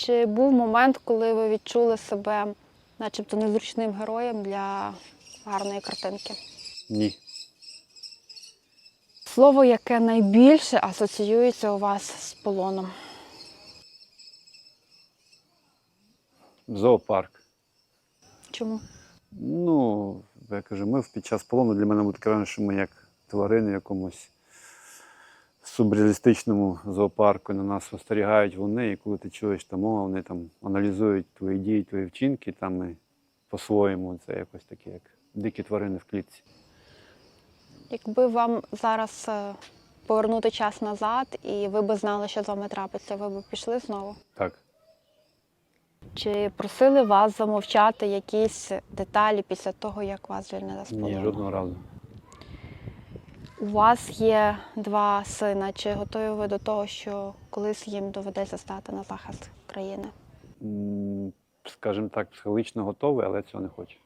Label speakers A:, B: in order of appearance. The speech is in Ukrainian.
A: Чи був момент, коли ви відчули себе начебто незручним героєм для гарної картинки?
B: Ні.
A: Слово, яке найбільше асоціюється у вас з полоном?
B: Зоопарк.
A: Чому?
B: Ну, я кажу, ми під час полону для мене таке враження, що ми як тварини якомусь субреалістичному зоопарку. На нас спостерігають вони, і коли ти чуєш там, о, вони там аналізують твої дії, твої вчинки, там і по-своєму це якось таке, як дикі тварини в клітці.
A: Якби вам зараз е, повернути час назад, і ви би знали, що з вами трапиться, ви б пішли знову?
B: Так.
A: Чи просили вас замовчати якісь деталі після того, як вас звільнили з
B: Ні, жодного разу.
A: У вас є два сина. Чи готові ви до того, що колись їм доведеться стати на захист країни?
B: Скажімо так, психологічно готовий, але цього не хочу.